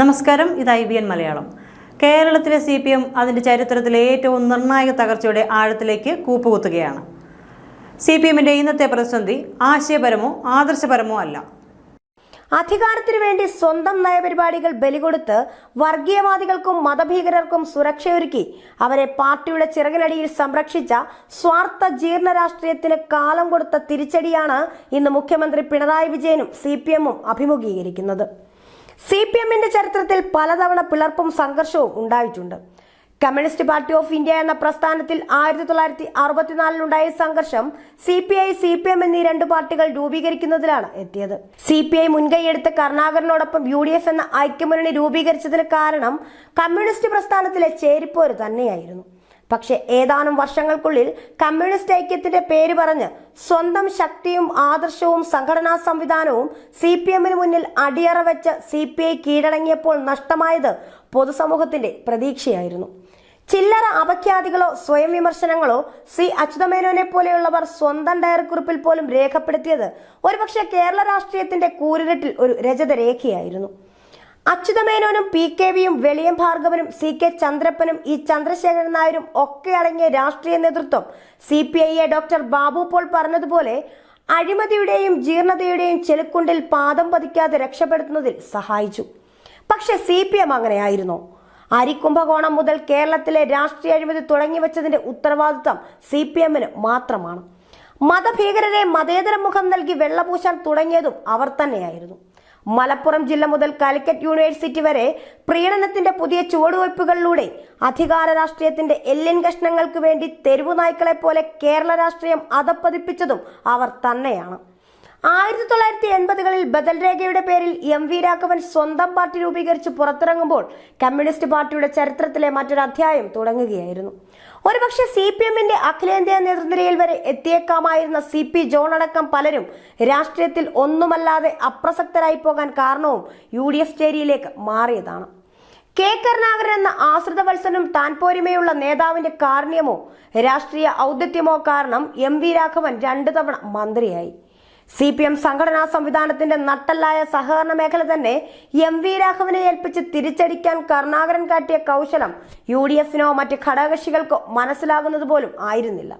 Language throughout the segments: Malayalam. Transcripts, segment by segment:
നമസ്കാരം ഇത് ഐ ബി എൻ മലയാളം. കേരളത്തിലെ സി പി എം അതിന്റെ ചരിത്രത്തിലെ ഏറ്റവും നിർണായക തകർച്ചയുടെ ആഴത്തിലേക്ക് കൂപ്പുകുത്തുകയാണ്. സി പി എമ്മിന്റെ ഇന്നത്തെ പ്രതിസന്ധി ആശയപരമോ ആദർശപരമോ അല്ല. അധികാരത്തിനു വേണ്ടി സ്വന്തം നയപരിപാടികൾ ബലികൊടുത്ത് വർഗീയവാദികൾക്കും മതഭീകരർക്കും സുരക്ഷയൊരുക്കി അവരെ പാർട്ടിയുടെ ചിറകിനടിയിൽ സംരക്ഷിച്ച സ്വാർത്ഥ ജീർണ രാഷ്ട്രീയത്തിന് കാലം കൊടുത്ത തിരിച്ചടിയാണ് ഇന്ന് മുഖ്യമന്ത്രി പിണറായി വിജയനും സി അഭിമുഖീകരിക്കുന്നത്. സി പി എമ്മിന്റെ ചരിത്രത്തിൽ പലതവണ പിളർപ്പും സംഘർഷവും ഉണ്ടായിട്ടുണ്ട്. കമ്മ്യൂണിസ്റ്റ് പാർട്ടി ഓഫ് ഇന്ത്യ എന്ന പ്രസ്ഥാനത്തിൽ ആയിരത്തി തൊള്ളായിരത്തി അറുപത്തിനാലിലുണ്ടായ സംഘർഷം C P I C P M എന്നീ രണ്ട് പാർട്ടികൾ രൂപീകരിക്കുന്നതിലാണ് എത്തിയത്. സി പി ഐ മുൻകൈയെടുത്ത് കരുണാകരനോടൊപ്പം യു ഡി എഫ് എന്ന ഐക്യമുന്നണി രൂപീകരിച്ചതിന് കാരണം കമ്മ്യൂണിസ്റ്റ് പ്രസ്ഥാനത്തിലെ ചേരിപ്പോര് തന്നെയായിരുന്നു. പക്ഷേ ഏതാനും വർഷങ്ങൾക്കുള്ളിൽ കമ്മ്യൂണിസ്റ്റ് ഐക്യത്തിന്റെ പേര് പറഞ്ഞ് സ്വന്തം ശക്തിയും ആദർശവും സംഘടനാ സംവിധാനവും സി പി എമ്മിന് മുന്നിൽ അടിയറ വെച്ച് സി പി ഐ കീഴടങ്ങിയപ്പോൾ നഷ്ടമായത് പൊതുസമൂഹത്തിന്റെ പ്രതീക്ഷയായിരുന്നു. ചില്ലറ അപഖ്യാതികളോ സ്വയം വിമർശനങ്ങളോ സി അച്യുതമേനോനെ പോലെയുള്ളവർ സ്വന്തം ഡയറിക്കുറിപ്പിൽ പോലും രേഖപ്പെടുത്തിയത് ഒരുപക്ഷെ കേരള രാഷ്ട്രീയത്തിന്റെ കൂരിരട്ടിൽ ഒരു രജതരേഖയായിരുന്നു. അച്യുതമേനോനും പി കെ വിയും വെളിയം ഭാർഗവനും സി കെ ചന്ദ്രപ്പനും ഇ ചന്ദ്രശേഖരൻ നായരും ഒക്കെ അടങ്ങിയ രാഷ്ട്രീയ നേതൃത്വം സി പി ഐ ഐയെ ഡോക്ടർ ബാബു പോൾ പറഞ്ഞതുപോലെ അഴിമതിയുടെയും ജീർണതയുടെയും ചെലുക്കുണ്ടിൽ പാദം പതിക്കാതെ രക്ഷപ്പെടുത്തുന്നതിൽ സഹായിച്ചു. പക്ഷെ സി പി എം അങ്ങനെയായിരുന്നു. അരിക്കുംഭകോണം മുതൽ കേരളത്തിലെ രാഷ്ട്രീയ അഴിമതി തുടങ്ങി വെച്ചതിന്റെ ഉത്തരവാദിത്തം സി പി എമ്മിന് മാത്രമാണ്. മതഭീകരരെ മതേതര മുഖം നൽകി വെള്ളപൂശാൻ തുടങ്ങിയതും അവർ തന്നെയായിരുന്നു. മലപ്പുറം ജില്ല മുതൽ കാലിക്കറ്റ് യൂണിവേഴ്സിറ്റി വരെ പ്രീണനത്തിന്റെ പുതിയ ചുവടുവയ്പ്പുകളിലൂടെ അധികാര രാഷ്ട്രീയത്തിന്റെ എല്ലിൻ കഷ്ണങ്ങൾക്ക് വേണ്ടി തെരുവു നായ്ക്കളെ പോലെ കേരള രാഷ്ട്രീയം അതപ്പതിപ്പിച്ചതും അവർ തന്നെയാണ്. ആയിരത്തി തൊള്ളായിരത്തി എൺപതുകളിൽ ബദൽ രേഖയുടെ പേരിൽ എം വി രാഘവൻ സ്വന്തം പാർട്ടി രൂപീകരിച്ച് പുറത്തിറങ്ങുമ്പോൾ കമ്മ്യൂണിസ്റ്റ് പാർട്ടിയുടെ ചരിത്രത്തിലെ മറ്റൊരു അധ്യായം തുടങ്ങുകയായിരുന്നു. ഒരുപക്ഷെ സി പി എമ്മിന്റെ അഖിലേന്ത്യാ നേതൃനിരയിൽ വരെ എത്തിയേക്കാമായിരുന്ന സി പി ജോൺ അടക്കം പലരും രാഷ്ട്രീയത്തിൽ ഒന്നുമല്ലാതെ അപ്രസക്തരായി പോകാൻ കാരണവും യു ഡി എഫ് ചേരിയിലേക്ക് മാറിയതാണ്. കെ കരുണാകരൻ എന്ന ആശ്രിത വത്സനും താൻ പോരിമയുള്ള നേതാവിന്റെ കാരണ്യമോ രാഷ്ട്രീയ ഔദ്യത്യമോ കാരണം എം വി രാഘവൻ രണ്ടു തവണ മന്ത്രിയായി. സി പി എം സംഘടനാ സംവിധാനത്തിന്റെ നട്ടല്ലായ സഹകരണ മേഖല തന്നെ എം വി രാഘവനെ ഏൽപ്പിച്ച് തിരിച്ചടിക്കാൻ കരുണാകരൻ കാട്ടിയ കൗശലം യു ഡി എഫിനോ മറ്റ് ഘടകകക്ഷികൾക്കോ മനസ്സിലാകുന്നത് പോലും ആയിരുന്നില്ല.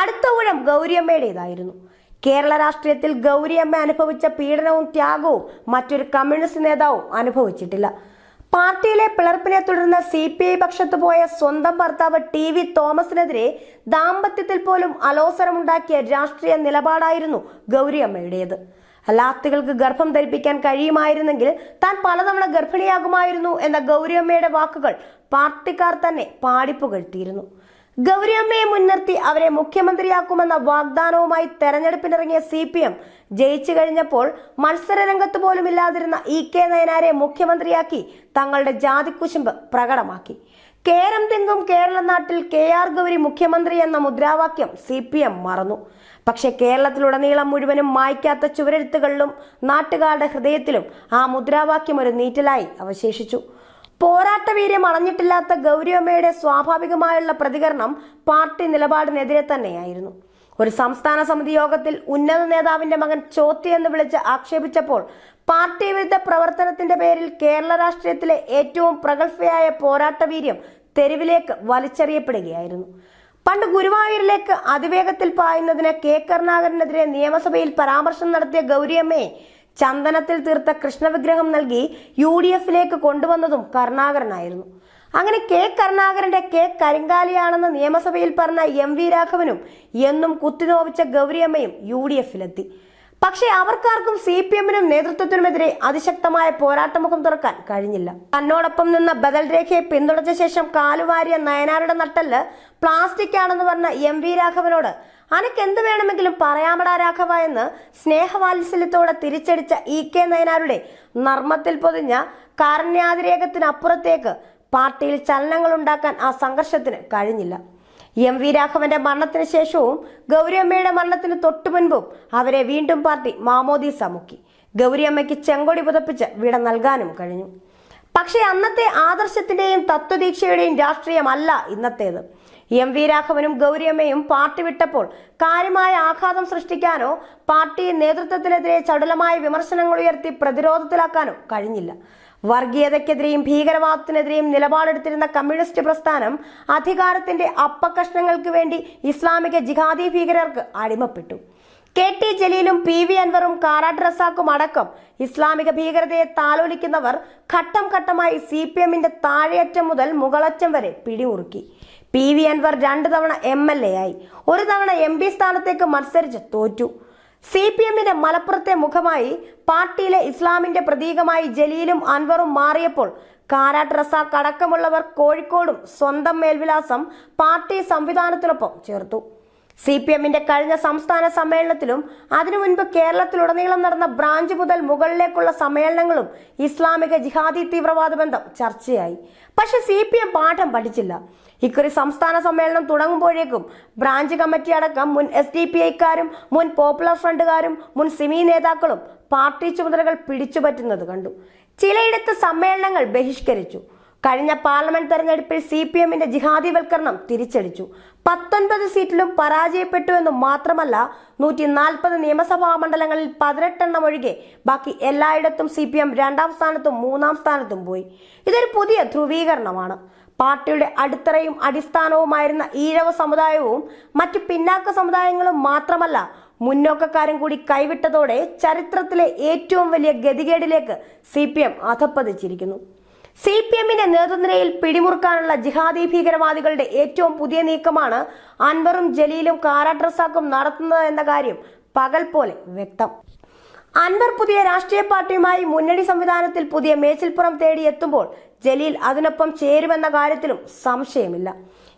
അടുത്ത ഊഴം ഗൗരിയമ്മയുടേതായിരുന്നു കേരള രാഷ്ട്രീയത്തിൽ ഗൗരിയമ്മ അനുഭവിച്ച പീഡനവും ത്യാഗവും മറ്റൊരു കമ്മ്യൂണിസ്റ്റ് നേതാവും അനുഭവിച്ചിട്ടില്ല. പാർട്ടിയിലെ പിളർപ്പിനെ തുടർന്ന് സി പി ഐ പക്ഷത്ത് പോയ സ്വന്തം ഭർത്താവ് ടി വി തോമസിനെതിരെ ദാമ്പത്യത്തിൽ പോലും അലോസരമുണ്ടാക്കിയ രാഷ്ട്രീയ നിലപാടായിരുന്നു ഗൗരിയമ്മയുടേത് അല്ലാത്തികൾക്ക് ഗർഭം ധരിപ്പിക്കാൻ കഴിയുമായിരുന്നെങ്കിൽ താൻ പലതവണ ഗർഭിണിയാകുമായിരുന്നു എന്ന ഗൗരിയമ്മയുടെ വാക്കുകൾ പാർട്ടിക്കാർ തന്നെ പാടിപ്പുകഴ്ത്തിയിരുന്നു. ഗൗരിയമ്മയെ മുൻനിർത്തി അവരെ മുഖ്യമന്ത്രിയാക്കുമെന്ന വാഗ്ദാനവുമായി തെരഞ്ഞെടുപ്പിനിറങ്ങിയ സി പി എം ജയിച്ചു കഴിഞ്ഞപ്പോൾ മത്സരരംഗത്ത് പോലും ഇല്ലാതിരുന്ന ഇ കെ നയനാരെ മുഖ്യമന്ത്രിയാക്കി തങ്ങളുടെ ജാതിക്കുശുമ്പ് പ്രകടമാക്കി. കേരം തെങ്കും കേരള നാട്ടിൽ കെ ആർ ഗൗരി മുഖ്യമന്ത്രി എന്ന മുദ്രാവാക്യം സി പി എം മറന്നു. പക്ഷെ കേരളത്തിലുടനീളം മുഴുവനും മായ്ക്കാത്ത ചുവരെഴുത്തുകളിലും നാട്ടുകാരുടെ ഹൃദയത്തിലും ആ മുദ്രാവാക്യം ഒരു നീറ്റലായി അവശേഷിച്ചു. പോരാട്ടവീര്യം അണഞ്ഞിട്ടില്ലാത്ത ഗൗരിയമ്മയുടെ സ്വാഭാവികമായുള്ള പ്രതികരണം പാർട്ടി നിലപാടിനെതിരെ തന്നെയായിരുന്നു. ഒരു സംസ്ഥാന സമിതി യോഗത്തിൽ ഉന്നത നേതാവിന്റെ മകൻ ചോത്തി എന്ന് വിളിച്ച് ആക്ഷേപിച്ചപ്പോൾ പാർട്ടി വിരുദ്ധ പ്രവർത്തനത്തിന്റെ പേരിൽ കേരള രാഷ്ട്രീയത്തിലെ ഏറ്റവും പ്രഗത്ഭയായ പോരാട്ടവീര്യം തെരുവിലേക്ക് വലിച്ചെറിയപ്പെടുകയായിരുന്നു. പണ്ട് ഗുരുവായൂരിലേക്ക് അതിവേഗത്തിൽ പായുന്നതിന് കെ കരുണാകരനെതിരെ നിയമസഭയിൽ പരാമർശം നടത്തിയ ഗൗരിയമ്മയെ ചന്ദനത്തിൽ തീർത്ത കൃഷ്ണവിഗ്രഹം നൽകി യു ഡി എഫിലേക്ക് കൊണ്ടുവന്നതും കരുണാകരനായിരുന്നു. അങ്ങനെ കെ കരുണാകരന്റെ കെ കരിങ്കാലിയാണെന്ന് നിയമസഭയിൽ പറഞ്ഞ എം വി രാഘവനും എന്നും കുത്തിനോവിച്ച ഗൗരിയമ്മയും യു ഡി എഫിലെത്തി. പക്ഷേ അവർക്കാർക്കും സി പി എമ്മിനും നേതൃത്വത്തിനുമെതിരെ അതിശക്തമായ പോരാട്ടമുഖം തുറക്കാൻ കഴിഞ്ഞില്ല. തന്നോടൊപ്പം നിന്ന ബദൽ രേഖയെ പിന്തുണച്ച ശേഷം കാലുവാരിയ നയനാരുടെ നട്ടൽ പ്ലാസ്റ്റിക് ആണെന്ന് പറഞ്ഞ എം വി രാഘവനോട് അനക്ക് എന്ത് വേണമെങ്കിലും പറയാമടാ രാഘവ എന്ന് സ്നേഹവാത്സല്യത്തോടെ തിരിച്ചടിച്ച ഇ കെ നയനാരുടെ നർമ്മത്തിൽ പൊതിഞ്ഞ കാരണ്യാതിരേഖത്തിനപ്പുറത്തേക്ക് പാർട്ടിയിൽ ചലനങ്ങൾ ഉണ്ടാക്കാൻ ആ സംഘർഷത്തിന് കഴിഞ്ഞില്ല. എം വി രാഘവന്റെ മരണത്തിന് ശേഷവും ഗൗരിയമ്മയുടെ മരണത്തിന് തൊട്ടു മുൻപും അവരെ വീണ്ടും പാർട്ടി മാമോദീസ മുക്കി. ഗൗരിയമ്മയ്ക്ക് ചെങ്കൊടി പുതപ്പിച്ച് വിട നൽകാനും കഴിഞ്ഞു. പക്ഷേ അന്നത്തെ ആദർശത്തിന്റെയും തത്വദീക്ഷയുടെയും രാഷ്ട്രീയമല്ല ഇന്നത്തേത്. എം വി രാഘവനും ഗൗരിയമ്മയും പാർട്ടി വിട്ടപ്പോൾ കാര്യമായ ആഘാതം സൃഷ്ടിക്കാനോ പാർട്ടി നേതൃത്വത്തിനെതിരെ ചടുലമായ വിമർശനങ്ങൾ ഉയർത്തി പ്രതിരോധത്തിലാക്കാനോ കഴിഞ്ഞില്ല. വർഗീയതയ്ക്കെതിരെയും ഭീകരവാദത്തിനെതിരെയും നിലപാടെടുത്തിരുന്ന കമ്മ്യൂണിസ്റ്റ് പ്രസ്ഥാനം അധികാരത്തിന്റെ അപ്പകഷ്ണങ്ങൾക്ക് വേണ്ടി ഇസ്ലാമിക ജിഹാദി ഭീകരർക്ക് അടിമപ്പെട്ടു. കെ ടി ജലീലും പി വി അൻവറും കാറാട്ട് റസാക്കും അടക്കം ഇസ്ലാമിക ഭീകരതയെ താലോലിക്കുന്നവർ ഘട്ടം ഘട്ടമായി സി പി എമ്മിന്റെ താഴെയറ്റം മുതൽ മുകളറ്റം വരെ പിടിമുറുക്കി. പി വി അൻവർ രണ്ടു തവണ എം എൽ എ ആയി. ഒരു തവണ എം പി സ്ഥാനത്തേക്ക് മത്സരിച്ച് തോറ്റു. സി പി എമ്മിന്റെ മലപ്പുറത്തെ മുഖമായി പാർട്ടിയിലെ ഇസ്ലാമിന്റെ പ്രതീകമായി ജലീലും അൻവറും മാറിയപ്പോൾ കാരാട്ട് റസാഖ് അടക്കമുള്ളവർ കോഴിക്കോടും സ്വന്തം മേൽവിലാസം പാർട്ടി സംവിധാനത്തിനൊപ്പം ചേർത്തു. സി പി എമ്മിന്റെ കഴിഞ്ഞ സംസ്ഥാന സമ്മേളനത്തിലും അതിനു മുൻപ് കേരളത്തിലുടനീളം നടന്ന ബ്രാഞ്ച് മുതൽ മുകളിലേക്കുള്ള സമ്മേളനങ്ങളും ഇസ്ലാമിക ജിഹാദി തീവ്രവാദ ബന്ധം ചർച്ചയായി. പക്ഷെ സി പി എം പാഠം പഠിച്ചില്ല. ഇക്കുറി സംസ്ഥാന സമ്മേളനം തുടങ്ങുമ്പോഴേക്കും ബ്രാഞ്ച് കമ്മിറ്റി അടക്കം മുൻ എസ് ഡി പി ഐക്കാരും മുൻ പോപ്പുലർ ഫ്രണ്ടുകാരും മുൻ സിമി നേതാക്കളും പാർട്ടി ചുമതലകൾ പിടിച്ചുപറ്റുന്നത് കണ്ടു. ചിലയിടത്ത് സമ്മേളനങ്ങൾ ബഹിഷ്കരിച്ചു. കഴിഞ്ഞ പാർലമെന്റ് തെരഞ്ഞെടുപ്പിൽ സി പി എമ്മിന്റെ ജിഹാദിവൽക്കരണം തിരിച്ചടിച്ചു. പത്തൊൻപത് സീറ്റിലും പരാജയപ്പെട്ടു എന്ന് മാത്രമല്ല നൂറ്റി നാൽപ്പത് നിയമസഭാ മണ്ഡലങ്ങളിൽ പതിനെട്ടെണ്ണം ഒഴികെ ബാക്കി എല്ലായിടത്തും സി പി എം രണ്ടാം സ്ഥാനത്തും മൂന്നാം സ്ഥാനത്തും പോയി. ഇതൊരു പുതിയ ധ്രുവീകരണമാണ്. പാർട്ടിയുടെ അടിത്തറയും അടിസ്ഥാനവുമായിരുന്ന ഈഴവ സമുദായവും മറ്റു പിന്നാക്ക സമുദായങ്ങളും മാത്രമല്ല മുന്നോക്കക്കാരും കൂടി കൈവിട്ടതോടെ ചരിത്രത്തിലെ ഏറ്റവും വലിയ ഗതികേടിലേക്ക് സി പി എം അധപ്പതിച്ചിരിക്കുന്നു സി പി എമ്മിന്റെ നേതൃനിരയിൽ പിടിമുറുക്കാനുള്ള ജിഹാദി ഭീകരവാദികളുടെ ഏറ്റവും പുതിയ നീക്കമാണ് അൻവറും ജലീലും കാരാട്ട് നടത്തുന്നത് എന്ന കാര്യം പകൽ പോലെ വ്യക്തം. അൻവർ പുതിയ രാഷ്ട്രീയ പാർട്ടിയുമായി മുന്നണി സംവിധാനത്തിൽ പുതിയ മേച്ചിൽപ്പുറം തേടി എത്തുമ്പോൾ ജലീൽ അതിനൊപ്പം ചേരുമെന്ന കാര്യത്തിലും സംശയമില്ല.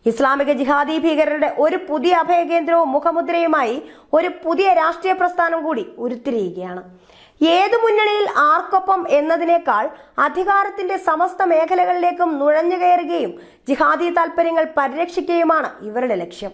ഇസ്ലാമിക ജിഹാദി ഭീകരരുടെ ഒരു പുതിയ അഭയകേന്ദ്രവും മുഖമുദ്രയുമായി ഒരു പുതിയ രാഷ്ട്രീയ പ്രസ്ഥാനം കൂടി ഉരുത്തിരിയുകയാണ്. ഏതു മുന്നണിയിൽ ആർക്കൊപ്പം എന്നതിനേക്കാൾ അധികാരത്തിന്റെ സമസ്ത മേഖലകളിലേക്കും നുഴഞ്ഞു കയറുകയും ജിഹാദി താൽപര്യങ്ങൾ പരിരക്ഷിക്കുകയുമാണ് ഇവരുടെ ലക്ഷ്യം.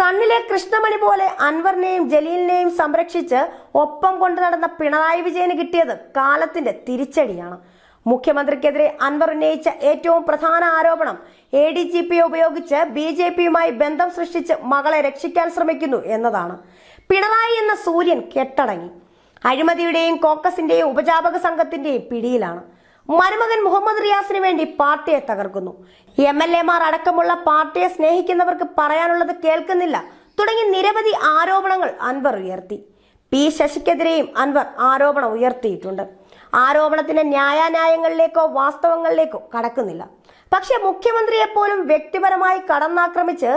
കണ്ണിലെ കൃഷ്ണമണി പോലെ അൻവറിനെയും ജലീലിനെയും സംരക്ഷിച്ച് ഒപ്പം കൊണ്ടു നടന്ന പിണറായി വിജയന് കിട്ടിയത് കാലത്തിന്റെ തിരിച്ചടിയാണ്. മുഖ്യമന്ത്രിക്കെതിരെ അൻവർ ഉന്നയിച്ച ഏറ്റവും പ്രധാന ആരോപണം എ ഡി ജി പിയെ ഉപയോഗിച്ച് ബി ജെ പിയുമായി ബന്ധം സൃഷ്ടിച്ച് മകളെ രക്ഷിക്കാൻ ശ്രമിക്കുന്നു എന്നതാണ്. പിണറായി എന്ന സൂര്യൻ കെട്ടടങ്ങി. അഴിമതിയുടെയും കോക്കസിന്റെയും ഉപജാപക സംഘത്തിന്റെയും പിടിയിലാണ്. മരുമകൻ മുഹമ്മദ് റിയാസിന് വേണ്ടി പാർട്ടിയെ തകർക്കുന്നു. എം എൽ അടക്കമുള്ള പാർട്ടിയെ സ്നേഹിക്കുന്നവർക്ക് പറയാനുള്ളത് കേൾക്കുന്നില്ല. തുടങ്ങി നിരവധി ആരോപണങ്ങൾ അൻവർ ഉയർത്തി. പി ശശിക്കെതിരെയും അൻവർ ആരോപണം ഉയർത്തിയിട്ടുണ്ട്. ആരോപണത്തിന്റെ ന്യായാന്യായങ്ങളിലേക്കോ വാസ്തവങ്ങളിലേക്കോ കടക്കുന്നില്ല. പക്ഷെ മുഖ്യമന്ത്രിയെ പോലും വ്യക്തിപരമായി കടന്നാക്രമിച്ച്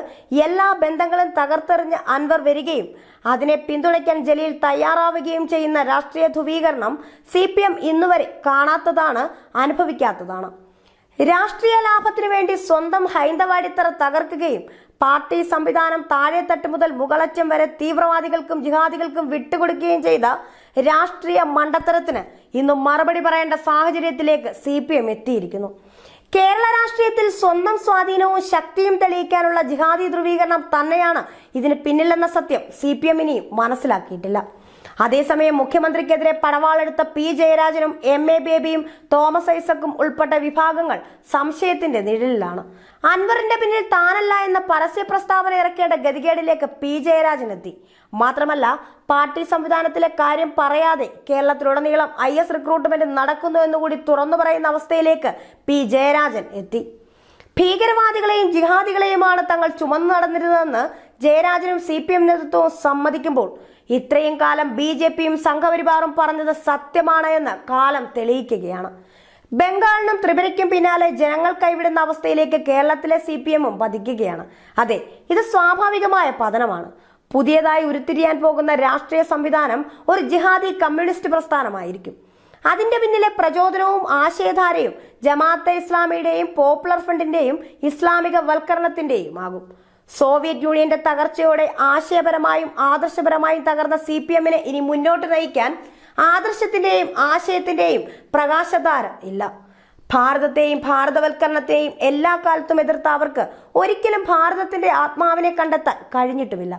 എല്ലാ ബന്ധങ്ങളും തകർത്തെറിഞ്ഞ് അൻവർ വരികയും അതിനെ പിന്തുണയ്ക്കാൻ ജലീൽ തയ്യാറാവുകയും ചെയ്യുന്ന രാഷ്ട്രീയ ധ്രുവീകരണം സി പി എം ഇന്നുവരെ കാണാത്തതാണ് അനുഭവിക്കാത്തതാണ്. രാഷ്ട്രീയ ലാഭത്തിനു വേണ്ടി സ്വന്തം ഹൈന്ദവാടിത്തറ തകർക്കുകയും പാർട്ടി സംവിധാനം താഴെത്തട്ട് മുതൽ മുകളറ്റം വരെ തീവ്രവാദികൾക്കും ജിഹാദികൾക്കും വിട്ടുകൊടുക്കുകയും ചെയ്ത രാഷ്ട്രീയ മണ്ടത്തരത്തിന് ഇന്നും മറുപടി പറയേണ്ട സാഹചര്യത്തിലേക്ക് സി എത്തിയിരിക്കുന്നു. കേരള രാഷ്ട്രീയത്തിൽ സ്വന്തം സ്വാധീനവും ശക്തിയും തെളിയിക്കാനുള്ള ജിഹാദി ധ്രുവീകരണം തന്നെയാണ് ഇതിന് പിന്നിലെന്ന സത്യം സി പി എം ഇനിയും മനസ്സിലാക്കിയിട്ടില്ല. അതേസമയം മുഖ്യമന്ത്രിക്കെതിരെ പടവാളെടുത്ത പി ജയരാജനും എം എ ബേബിയും തോമസ് ഐസക്കും ഉൾപ്പെട്ട വിഭാഗങ്ങൾ സംശയത്തിന്റെ നിഴലിലാണ്. അൻവറിന്റെ പിന്നിൽ താനല്ല എന്ന പരസ്യ പ്രസ്താവന ഇറക്കേണ്ട ഗതികേടിലേക്ക് പി ജയരാജൻ എത്തി. മാത്രമല്ല പാർട്ടി സംവിധാനത്തിലെ കാര്യം പറയാതെ കേരളത്തിലുടനീളം ഐ എസ് റിക്രൂട്ട്മെന്റ് നടക്കുന്നു എന്നുകൂടി തുറന്നു പറയുന്ന അവസ്ഥയിലേക്ക് പി ജയരാജൻ എത്തി. ഭീകരവാദികളെയും ജിഹാദികളെയുമാണ് തങ്ങൾ ചുമന്നു നടന്നിരുന്നതെന്ന് ജയരാജനും സി പി എം നേതൃത്വവും സമ്മതിക്കുമ്പോൾ ഇത്രയും കാലം ബി ജെ പിയും സംഘപരിവാറും പറഞ്ഞത് സത്യമാണ് എന്ന് കാലം തെളിയിക്കുകയാണ്. ബംഗാളിനും ത്രിപുരയ്ക്കും പിന്നാലെ ജനങ്ങൾ കൈവിടുന്ന അവസ്ഥയിലേക്ക് കേരളത്തിലെ സി പി എമ്മും പതിക്കുകയാണ്. അതെ ഇത് സ്വാഭാവികമായ പതനമാണ്. പുതിയതായി ഉരുത്തിരിയാൻ പോകുന്ന രാഷ്ട്രീയ സംവിധാനം ഒരു ജിഹാദി കമ്മ്യൂണിസ്റ്റ് പ്രസ്ഥാനമായിരിക്കും. അതിന്റെ പിന്നിലെ പ്രചോദനവും ആശയധാരയും ജമാഅത്തെ ഇസ്ലാമിയുടെയും പോപ്പുലർ ഫ്രണ്ടിന്റെയും ഇസ്ലാമിക വൽക്കരണത്തിന്റെയും ആകും. സോവിയറ്റ് യൂണിയന്റെ തകർച്ചയോടെ ആശയപരമായും ആദർശപരമായും തകർന്ന സി പി എമ്മിനെ ഇനി മുന്നോട്ട് നയിക്കാൻ ആദർശത്തിന്റെയും ആശയത്തിന്റെയും പ്രകാശധാര ഇല്ല. ഭാരതത്തെയും ഭാരതവൽക്കരണത്തെയും എല്ലാ കാലത്തും എതിർത്ത അവർക്ക് ഒരിക്കലും ഭാരതത്തിന്റെ ആത്മാവിനെ കണ്ടെത്താൻ കഴിഞ്ഞിട്ടുമില്ല.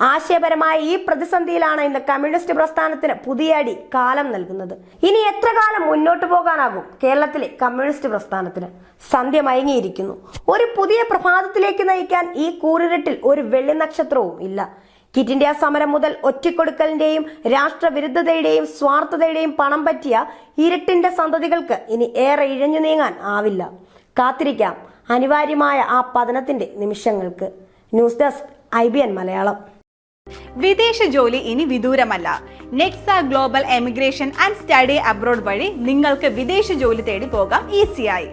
ആശയപരമായ ഈ പ്രതിസന്ധിയിലാണ് ഇന്ന് കമ്മ്യൂണിസ്റ്റ് പ്രസ്ഥാനത്തിന് പുതിയ അടി കാലം നൽകുന്നത്. ഇനി എത്ര കാലം മുന്നോട്ട് പോകാനാകും കേരളത്തിലെ കമ്മ്യൂണിസ്റ്റ് പ്രസ്ഥാനത്തിന്? സന്ധ്യ മയങ്ങിയിരിക്കുന്നു. ഒരു പുതിയ പ്രഭാതത്തിലേക്ക് നയിക്കാൻ ഈ കൂരിരട്ടിൽ ഒരു വെള്ളി നക്ഷത്രവും ഇല്ല. കിറ്റ് ഇന്ത്യ സമരം മുതൽ ഒറ്റക്കൊടുക്കലിന്റെയും രാഷ്ട്രവിരുദ്ധതയുടെയും സ്വാർത്ഥതയുടെയും പണം പറ്റിയ ഇരുട്ടിന്റെ സന്തതികൾക്ക് ഇനി ഏറെ ഇഴഞ്ഞു നീങ്ങാൻ ആവില്ല. കാത്തിരിക്കാം അനിവാര്യമായ ആ പതനത്തിന്റെ നിമിഷങ്ങൾക്ക്. News desk I B N Malayalam. വിദേശ ജോലി ഇനി വിദൂരമല്ല. Nexa global emigration and study abroad വഴി നിങ്ങൾക്ക് വിദേശ ജോലി തേടി പോകാം ഈസിയായി.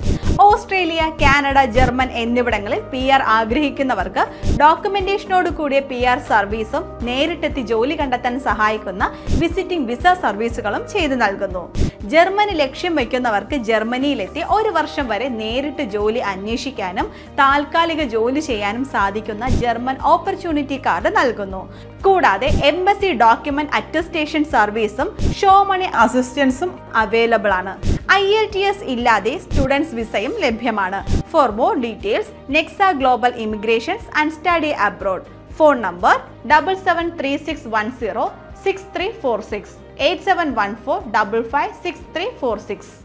ഓസ്ട്രേലിയ കാനഡ ജർമ്മൻ എന്നിവിടങ്ങളിൽ പി ആർ ആഗ്രഹിക്കുന്നവർക്ക് ഡോക്യുമെന്റേഷനോട് കൂടിയ പി ആർ സർവീസും നേരിട്ടെത്തി ജോലി കണ്ടെത്താൻ സഹായിക്കുന്ന വിസിറ്റിംഗ് വിസ സർവീസുകളും ചെയ്തു നൽകുന്നു. ജർമ്മനി ലക്ഷ്യം വയ്ക്കുന്നവർക്ക് ജർമ്മനിയിലെത്തി ഒരു വർഷം വരെ നേരിട്ട് ജോലി അന്വേഷിക്കാനും താൽക്കാലിക ജോലി ചെയ്യാനും സാധിക്കുന്ന ജർമ്മൻ ഓപ്പർച്യൂണിറ്റി കാർഡ് നൽകുന്നു. കൂടാതെ എംബസി ഡോക്യുമെന്റ് അറ്റസ്റ്റേഷൻ സർവീസും ഷോ മണി അസിസ്റ്റൻസും അവൈലബിൾ ആണ്. ഐ എൽ ടി എസ് ഇല്ലാതെ സ്റ്റുഡൻസ് വിസയും ലഭ്യമാണ്. For more details Nexa global immigrations and study abroad phone number double seven three six one zero six three four six 8714 556346.